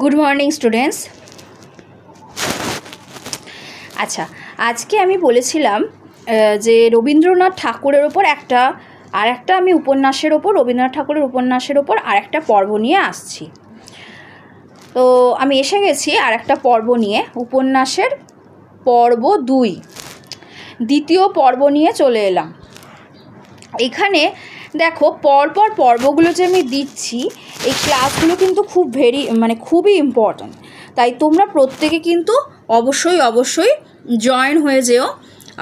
Good morning students আচ্ছা আজকে আমি বলেছিলাম যে রবীন্দ্রনাথ ঠাকুরের ওপর একটা, আর একটা আমি উপন্যাসের ওপর, রবীন্দ্রনাথ ঠাকুরের উপন্যাসের ওপর আর একটা পর্ব নিয়ে আসছি। তো আমি এসে গেছি আর একটা পর্ব নিয়ে, উপন্যাসের পর্ব দুই। দ্বিতীয় পর্ব নিয়ে চলে এলাম। এখানে দেখো, পরপর পর্বগুলো যে আমি দিচ্ছি, এই ক্লাসগুলো কিন্তু খুব ভেরি মানে খুবই ইম্পর্ট্যান্ট তাই তোমরা প্রত্যেকে কিন্তু অবশ্যই অবশ্যই জয়েন হয়ে যেও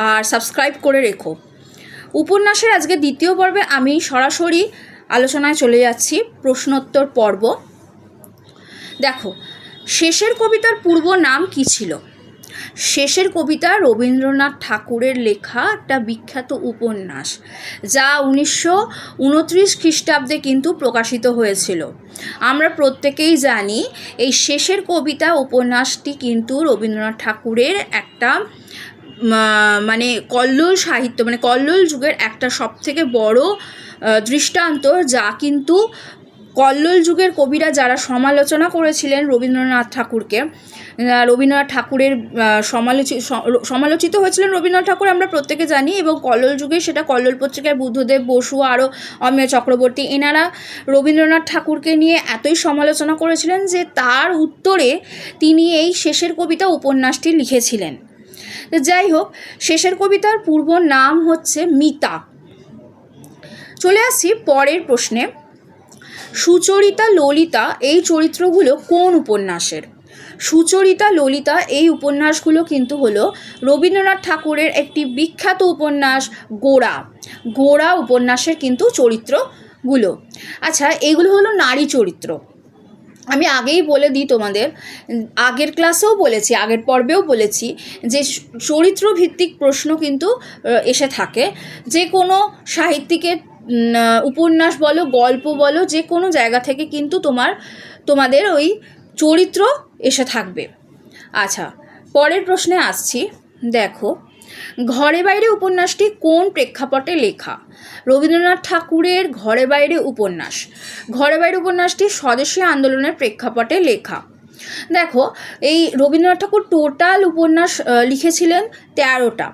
আর সাবস্ক্রাইব করে রেখো। উপন্যাসের আজকে দ্বিতীয় পর্বে আমি সরাসরি আলোচনায় চলে যাচ্ছি, প্রশ্নোত্তর পর্ব। দেখো, শেষের কবিতার পূর্ব নাম কী ছিল? শেষের কবিতা রবীন্দ্রনাথ ঠাকুরের লেখা একটা বিখ্যাত উপন্যাস, যা উনিশশো উনত্রিশ খ্রিস্টাব্দে কিন্তু প্রকাশিত হয়েছিল। আমরা প্রত্যেকেই জানি এই শেষের কবিতা উপন্যাসটি কিন্তু রবীন্দ্রনাথ ঠাকুরের একটা মানে কল্লোল সাহিত্য মানে কল্লোল যুগের একটা সবথেকে বড় দৃষ্টান্ত, যা কিন্তু কল্লোল যুগের কবিরা যারা সমালোচনা করেছিলেন রবীন্দ্রনাথ ঠাকুরকে রবীন্দ্রনাথ ঠাকুরের সমালোচিত সমালোচিত হয়েছিলেন রবীন্দ্রনাথ ঠাকুর আমরা প্রত্যেকে জানি এবং কল্লোল যুগে সেটা কল্লোল পত্রিকায় বুদ্ধদেব বসু, আরও অমেয় চক্রবর্তী এনারা রবীন্দ্রনাথ ঠাকুরকে নিয়ে এতই সমালোচনা করেছিলেন যে তার উত্তরে তিনি এই শেষের কবিতা উপন্যাসটি লিখেছিলেন। যাই হোক, শেষের কবিতার পূর্ব নাম হচ্ছে মিতা। চলে আসছি পরের প্রশ্নে। সুচরিতা, ললিতা এই চরিত্রগুলো কোন উপন্যাসের? সুচরিতা, ললিতা এই উপন্যাসগুলো কিন্তু হলো রবীন্দ্রনাথ ঠাকুরের একটি বিখ্যাত উপন্যাস গোড়া। গোড়া উপন্যাসের কিন্তু চরিত্রগুলো। আচ্ছা এগুলো হলো নারী চরিত্র। আমি আগেই বলে দিই তোমাদের, আগের ক্লাসেও বলেছি, আগের পর্বেও বলেছি যে স- চরিত্র ভিত্তিক প্রশ্ন কিন্তু এসে থাকে। যে কোনো সাহিত্যিকের উপন্যাস বলো, গল্প বলো, যে কোনো জায়গা থেকে কিন্তু তোমার, তোমাদের ওই চরিত্র এসে থাকবে। আচ্ছা পরের প্রশ্নে আসছি। দেখো, ঘরে বাইরে উপন্যাসটি কোন প্রেক্ষাপটে লেখা? রবীন্দ্রনাথ ঠাকুরের ঘরে বাইরে উপন্যাস। ঘরে বাইরে উপন্যাসটি স্বদেশী আন্দোলনের প্রেক্ষাপটে লেখা। দেখো, এই রবীন্দ্রনাথ ঠাকুর টোটাল উপন্যাস লিখেছিলেন তেরোটা।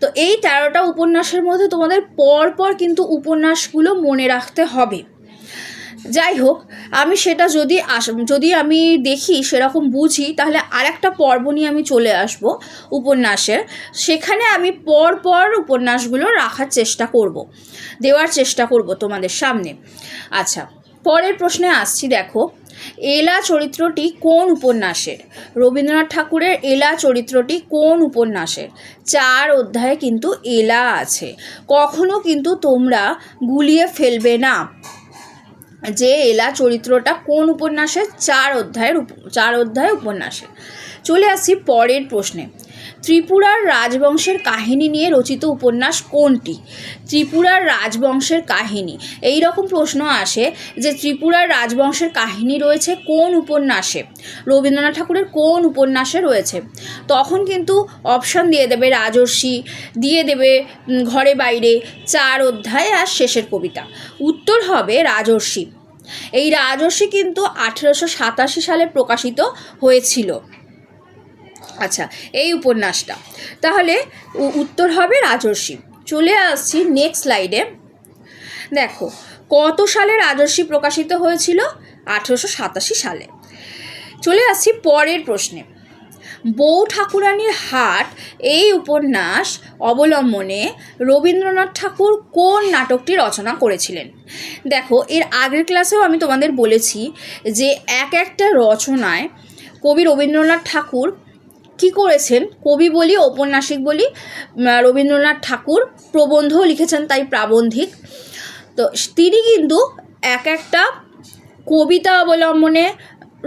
তো এই তেরোটা উপন্যাসের মধ্যে তোমাদের পর পর কিন্তু উপন্যাসগুলো মনে রাখতে হবে। যাই হোক, আমি সেটা যদি আস, যদি আমি দেখি, সেরকম বুঝি, তাহলে আরেকটা পর্ব নিয়ে আমি চলে আসব উপন্যাসের। সেখানে আমি পর পর উপন্যাসগুলো রাখার চেষ্টা করব, দেওয়ার চেষ্টা করব তোমাদের সামনে। আচ্ছা পরের প্রশ্নে আসছি, দেখো। এলা চরিত্রটি কোন উপন্যাসের? রবীন্দ্রনাথ ঠাকুরের এলা চরিত্রটি কোন উপন্যাসের? চার অধ্যায়ে কিন্তু এলা আছে। কখনো কিন্তু তোমরা গুলিয়ে ফেলবে না। যে এলা চরিত্রটা কোন উপন্যাসের? চার অধ্যায়ের চার অধ্যায় উপন্যাসে চলে আসি পরের প্রশ্নে। ত্রিপুরার রাজবংশের কাহিনী নিয়ে রচিত উপন্যাস কোনটি? ত্রিপুরার রাজবংশের কাহিনী। এই রকম প্রশ্ন আসে যে ত্রিপুরার রাজবংশের কাহিনী রয়েছে কোন উপন্যাসে? রবীন্দ্রনাথ ঠাকুরের কোন উপন্যাসে রয়েছে? তখন কিন্তু অপশান দিয়ে দেবে রাজর্ষি, দিয়ে দেবে ঘরে বাইরে, চার অধ্যায় আর শেষের কবিতা। উত্তর হবে রাজর্ষি। এই রাজর্ষি কিন্তু আঠেরোশো সাতাশি সালে প্রকাশিত হয়েছিল। আচ্ছা এই উপন্যাসটা। তাহলে উত্তর হবে রাজর্ষি। চলে আসছি নেক্সট স্লাইডে দেখো, কত সালে রাজর্ষি প্রকাশিত হয়েছিল? আঠেরোশো সাতাশি সালে। চলে আসছি পরের প্রশ্নে। বউ ঠাকুরানীর হাট, এই উপন্যাস অবলম্বনে রবীন্দ্রনাথ ঠাকুর কোন নাটকটি রচনা করেছিলেন? দেখো, এর আগের ক্লাসেও আমি তোমাদের বলেছি যে এক একটা রচনায় কবি রবীন্দ্রনাথ ঠাকুর কি করেছেন? কবি বলি, ঔপন্যাসিক বলি রবীন্দ্রনাথ ঠাকুর প্রবন্ধও লিখেছেন তাই প্রাবন্ধিক। তো তিনি কিন্তু এক একটা কবিতা অবলম্বনে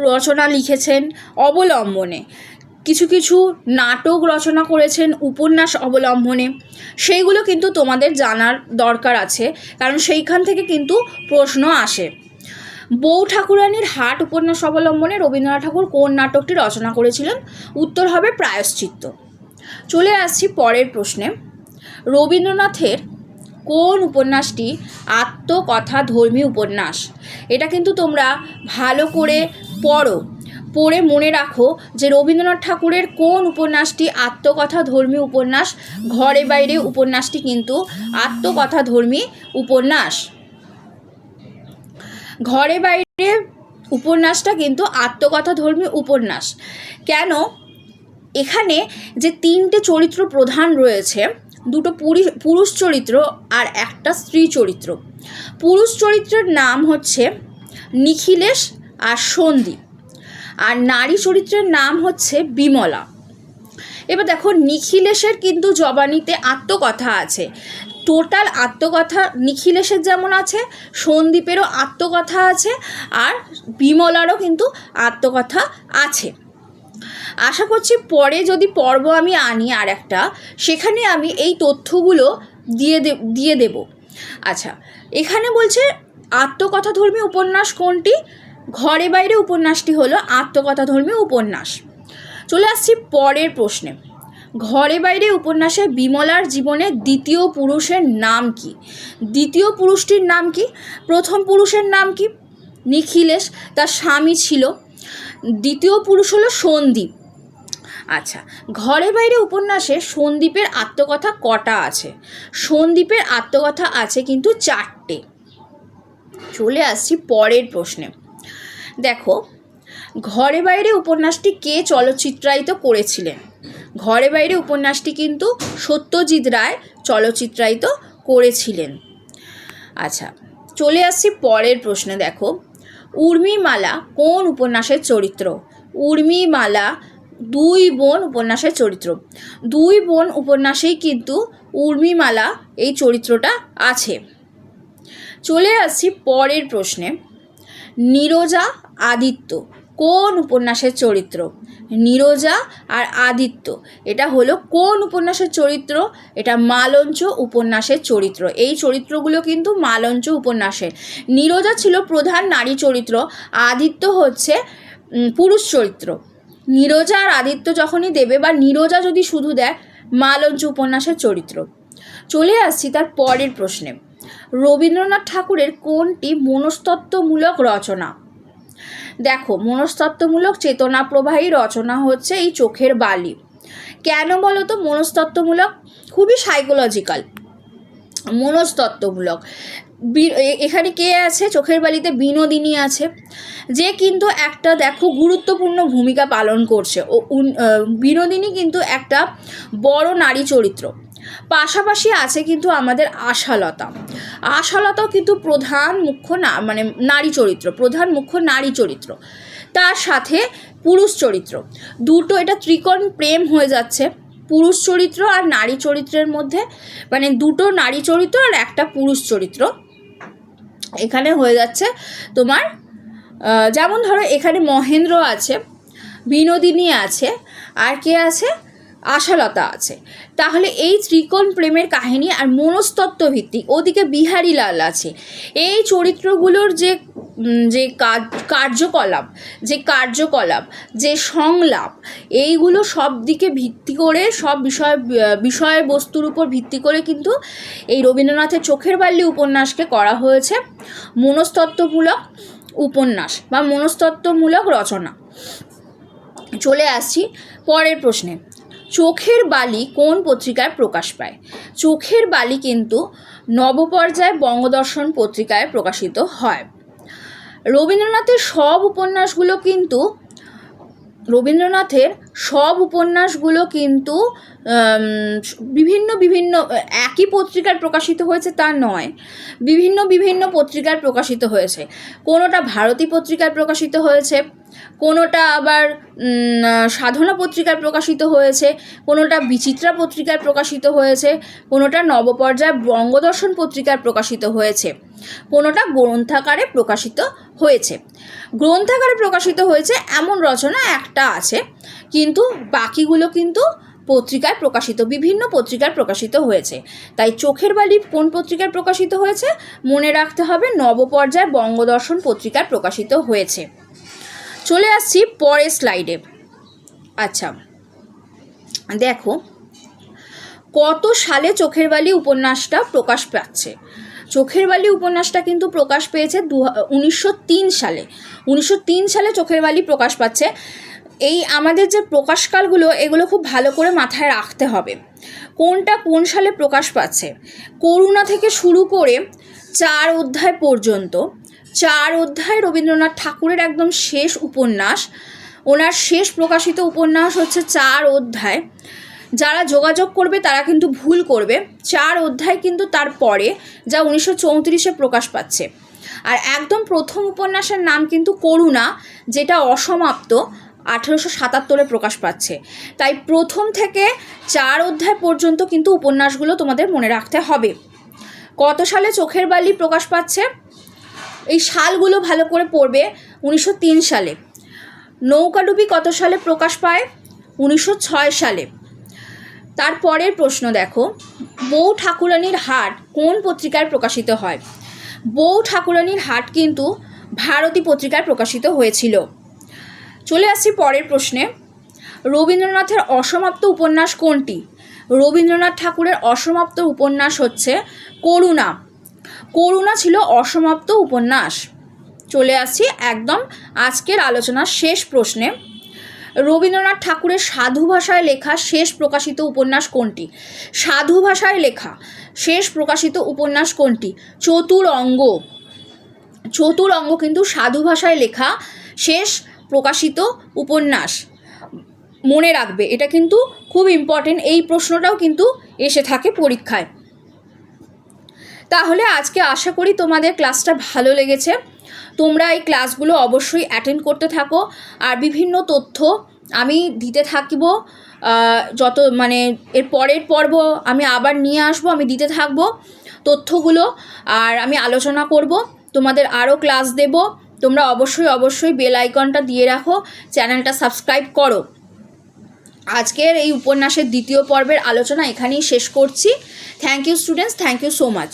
রচনা লিখেছেন, অবলম্বনে। কিছু কিছু নাটক রচনা করেছেন, উপন্যাস অবলম্বনে। সেইগুলো কিন্তু তোমাদের জানার দরকার আছে, কারণ সেইখান থেকে কিন্তু প্রশ্ন আসে। বউ ঠাকুরানীর হাট উপন্যাস অবলম্বনে রবীন্দ্রনাথ ঠাকুর কোন নাটকটি রচনা করেছিলেন? উত্তর হবে প্রায়শ্চিত্ত। চলে আসছি পরের প্রশ্নে। রবীন্দ্রনাথের কোন উপন্যাসটি আত্মকথা ধর্মী উপন্যাস? এটা কিন্তু তোমরা ভালো করে পড়ো। পড়ে মনে রাখো যে রবীন্দ্রনাথ ঠাকুরের কোন উপন্যাসটি আত্মকথা ধর্মী উপন্যাস? ঘরে বাইরে উপন্যাসটি কিন্তু আত্মকথা ধর্মী উপন্যাস। ঘরে বাইরে উপন্যাসটা কিন্তু আত্মকথা ধর্মী উপন্যাস। কেন? এখানে যে তিনটে চরিত্র প্রধান রয়েছে, দুটো পুরি- পুরুষ চরিত্র আর একটা স্ত্রী চরিত্র। পুরুষ চরিত্রের নাম হচ্ছে নিখিলেশ আর সন্দীপ। আর নারী চরিত্রের নাম হচ্ছে বিমলা। এবার দেখো, নিখিলেশের কিন্তু জবানিতে আত্মকথা আছে। টোটাল আত্মকথা নিখিলেশের যেমন আছে, সন্দীপেরও আত্মকথা আছে, আর বিমলারও কিন্তু আত্মকথা আছে। আশা করছি পরে যদি পর্ব আমি আনি আর একটা সেখানে আমি এই তথ্যগুলো দিয়ে দিয়ে দেব। আচ্ছা এখানে বলছে আত্মকথাধর্মী উপন্যাস কোনটি? ঘরে বাইরে উপন্যাসটি হলো আত্মকথাধর্মী উপন্যাস। চলে আসছি পরের প্রশ্নে। ঘরে বাইরে উপন্যাসে বিমলার জীবনের দ্বিতীয় পুরুষের নাম কি? দ্বিতীয় পুরুষটির নাম কি? প্রথম পুরুষের নাম কি? নিখিলেশ, তার স্বামী ছিল। দ্বিতীয় পুরুষ হলো সন্দীপ। আচ্ছা ঘরে বাইরে উপন্যাসে সন্দীপের আত্মকথা কটা আছে? সন্দীপের আত্মকথা আছে কিন্তু চারটে। চলে আসছি পরের প্রশ্নে। দেখো, ঘরে বাইরে উপন্যাসটি কে চলচ্চিত্রায়িত করেছিলেন? ঘরে বাইরে উপন্যাসটি কিন্তু সত্যজিৎ রায় চলচ্চিত্রায়িত করেছিলেন। আচ্ছা চলে আসছি পরের প্রশ্নে, দেখো। উর্মিমালা কোন উপন্যাসের চরিত্র? উর্মিমালা দুই বোন উপন্যাসের চরিত্র। দুই বোন উপন্যাসেই কিন্তু উর্মিমালা এই চরিত্রটা আছে। চলে আসছি পরের প্রশ্নে। নীরজা আদিত্য কোন উপন্যাসের চরিত্র? নীরজা আর আদিত্য। এটা হলো কোন উপন্যাসের চরিত্র? এটা মালঞ্চ উপন্যাসের চরিত্র। এই চরিত্রগুলো কিন্তু মালঞ্চ উপন্যাসের নীরজা ছিল প্রধান নারী চরিত্র, আদিত্য হচ্ছে পুরুষ চরিত্র। নীরজা আর আদিত্য যখনই দেবে বা নীরজা যদি শুধু দেয়, মালঞ্চ উপন্যাসের চরিত্র। চলে আসছি তার পরের প্রশ্নে। রবীন্দ্রনাথ ঠাকুরের কোনটি মনস্তত্ত্বমূলক রচনা? মনস্তত্ত্বমূলক চেতনা প্রবাহী রচনা হচ্ছে এই চোখের বালি। কেন বলো তো মনস্তত্ত্বমূলক খুবই সাইকোলজিক্যাল মনস্তত্ত্বমূলক। এখানে কে আছে? চোখের বালিতে বিনোদিনী আছে। যে কিন্তু একটা, দেখো, গুরুত্বপূর্ণ ভূমিকা পালন করছে। ও বিনোদিনী কিন্তু একটা বড় নারী চরিত্র। পাশাপাশি আছে কিন্তু আমাদের আশালতা। আশালতাও কিন্তু প্রধান মুখ্য না মানে নারী চরিত্র, প্রধান মুখ্য নারী চরিত্র। তার সাথে পুরুষ চরিত্র। দুটো এটা ত্রিকোণ প্রেম হয়ে যাচ্ছে, পুরুষ চরিত্র আর নারী চরিত্রের মধ্যে। মানে দুটো নারী চরিত্র আর একটা পুরুষ চরিত্র। এখানে হয়ে যাচ্ছে তোমার যেমন ধরো এখানে মহেন্দ্র আছে, বিনোদিনী আছে, আর কে আছে? আশালতা আছে। তাহলে এই ত্রিকোণ প্রেমের কাহিনী আর মনস্তত্ত্ব ভিত্তিক ওদিকে বিহারী লাল আছে। এই চরিত্রগুলোর যে যে কার্যকলাপ যে কার্যকলাপ, যে সংলাপ, এইগুলো সব দিকে ভিত্তি করে, সব বিষয়, বিষয়বস্তুর উপর ভিত্তি করে কিন্তু এই রবীন্দ্রনাথের চোখের বাল্লি উপন্যাসকে করা হয়েছে। মনস্তত্ত্বমূলক উপন্যাস বা মনস্তত্ত্বমূলক রচনা। চলে আসছি পরের প্রশ্নে। চোখের বালি কোন পত্রিকায় প্রকাশ পায়? চোখের বালি কিন্তু নবপর্যায় বঙ্গদর্শন পত্রিকায় প্রকাশিত হয়। রবীন্দ্রনাথের সব উপন্যাসগুলো কিন্তু রবীন্দ্রনাথের সব উপন্যাসগুলো কিন্তু বিভিন্ন বিভিন্ন, একই পত্রিকার প্রকাশিত হয়েছে তা নয়। বিভিন্ন বিভিন্ন পত্রিকার প্রকাশিত হয়েছে। কোনোটা ভারতী পত্রিকায় প্রকাশিত হয়েছে, কোনোটা আবার সাধনা পত্রিকায় প্রকাশিত হয়েছে, কোনোটা বিচিত্রা পত্রিকায় প্রকাশিত হয়েছে, কোনোটা নবপর্যায় বঙ্গদর্শন পত্রিকায় প্রকাশিত হয়েছে, কোনোটা গ্রন্থাকারে প্রকাশিত হয়েছে। গ্রন্থাকারে প্রকাশিত হয়েছে এমন রচনা একটা আছে, কিন্তু বাকিগুলো কিন্তু পত্রিকায় প্রকাশিত, বিভিন্ন পত্রিকায় প্রকাশিত হয়েছে। তাই চোখের বালি কোন পত্রিকায় প্রকাশিত হয়েছে? মনে রাখতে হবে নবপর্যায় বঙ্গদর্শন পত্রিকায় প্রকাশিত হয়েছে। চলে আসছি পরের স্লাইডে আচ্ছা দেখো, কত সালে চোখের বালি উপন্যাসটা প্রকাশ পাচ্ছে? চোখের বালি উপন্যাসটা কিন্তু প্রকাশ পেয়েছে দু সালে। উনিশশো তিন সালে চোখের বালি প্রকাশ পাচ্ছে। এই আমাদের যে প্রকাশকালগুলো এগুলো খুব ভালো করে মাথায় রাখতে হবে। কোনটা কোন সালে প্রকাশ পাচ্ছে? করুণা থেকে শুরু করে চার অধ্যায় পর্যন্ত, চার অধ্যায় রবীন্দ্রনাথ ঠাকুরের একদম শেষ উপন্যাস। ওনার শেষ প্রকাশিত উপন্যাস হচ্ছে চার অধ্যায়। যারা যোগাযোগ করবে, তারা কিন্তু ভুল করবে। চার অধ্যায় কিন্তু তারপরে যা উনিশশো চৌত্রিশে প্রকাশ পাচ্ছে। আর একদম প্রথম উপন্যাসের নাম কিন্তু করুণা, যেটা অসমাপ্ত। আঠেরোশো সাতাত্তরে প্রকাশ পাচ্ছে। তাই প্রথম থেকে চার অধ্যায় পর্যন্ত কিন্তু উপন্যাসগুলো তোমাদের মনে রাখতে হবে। কত সালে চোখের বালি প্রকাশ পাচ্ছে? এই সালগুলো ভালো করে পড়বে উনিশশো তিন সালে। নৌকাডুবি কত সালে প্রকাশ পায়? উনিশশো ছয় সালে। তারপরের প্রশ্ন দেখো, বউ ঠাকুরানির হাট কোন পত্রিকায় প্রকাশিত হয়? বউ ঠাকুরানীর হাট কিন্তু ভারতী পত্রিকায় প্রকাশিত হয়েছিল। চলে আসছি পরের প্রশ্নে। রবীন্দ্রনাথের অসমাপ্ত উপন্যাস কোনটি? রবীন্দ্রনাথ ঠাকুরের অসমাপ্ত উপন্যাস হচ্ছে করুণা। করুণা ছিল অসমাপ্ত উপন্যাস। চলে আসছি একদম আজকের আলোচনার শেষ প্রশ্নে। রবীন্দ্রনাথ ঠাকুরের সাধু ভাষায় লেখা শেষ প্রকাশিত উপন্যাস কোনটি? সাধু ভাষায় লেখা শেষ প্রকাশিত উপন্যাস কোনটি? চতুর অঙ্গ চতুর অঙ্গ কিন্তু সাধু ভাষায় লেখা শেষ প্রকাশিত উপন্যাস মনে রাখবে। এটা কিন্তু খুব ইম্পর্টেন্ট এই প্রশ্নটাও কিন্তু এসে থাকে পরীক্ষায়। তাহলে আজকে আশা করি তোমাদের ক্লাসটা ভালো লেগেছে। তোমরা এই ক্লাসগুলো অবশ্যই অ্যাটেন্ড করতে থাকো। আর বিভিন্ন তথ্য আমি দিতে থাকব যত মানে এর পরের পর্ব আমি আবার নিয়ে আসব, আমি দিতে থাকব তথ্যগুলো। আর আমি আলোচনা করব, তোমাদের আরও ক্লাস দেব। তোমরা অবশ্যই অবশ্যই বেল আইকনটা দিয়ে রাখো চ্যানেলটা সাবস্ক্রাইব করো। আজকের এই উপন্যাসের দ্বিতীয় পর্বের আলোচনা এখানেই শেষ করছি। Thank you students thank you so much